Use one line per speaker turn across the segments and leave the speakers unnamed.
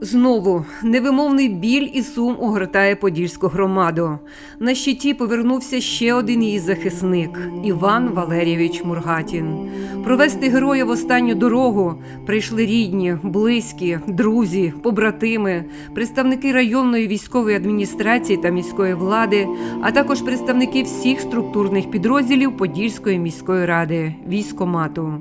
Знову невимовний біль і сум огортає подільську громаду. На щиті повернувся ще один її захисник Іван Валерійович Мургатін. Провести героя в останню дорогу прийшли рідні, близькі, друзі, побратими, представники районної військової адміністрації та міської влади, а також представники всіх структурних підрозділів Подільської міської ради військомату.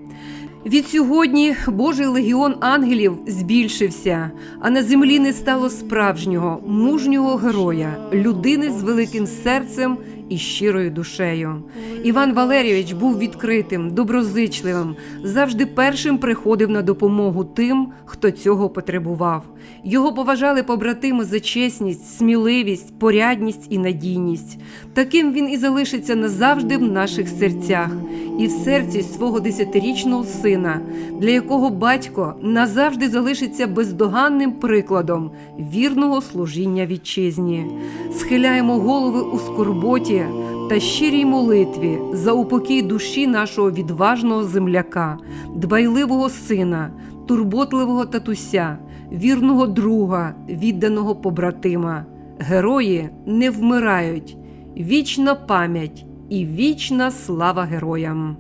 Від сьогодні Божий легіон ангелів збільшився, а на землі не стало справжнього мужнього героя, людини з великим серцем і щирою душею. Іван Валерійович був відкритим, доброзичливим, завжди першим приходив на допомогу тим, хто цього потребував. Його поважали побратими за чесність, сміливість, порядність і надійність. Таким він і залишиться назавжди в наших серцях і в серці свого десятирічного сина, для якого батько назавжди залишиться бездоганним прикладом вірного служіння вітчизні. Схиляємо голови у скорботі та щирій молитві за упокій душі нашого відважного земляка, дбайливого сина, турботливого татуся, вірного друга, відданого побратима. Герої не вмирають. Вічна пам'ять і вічна слава героям.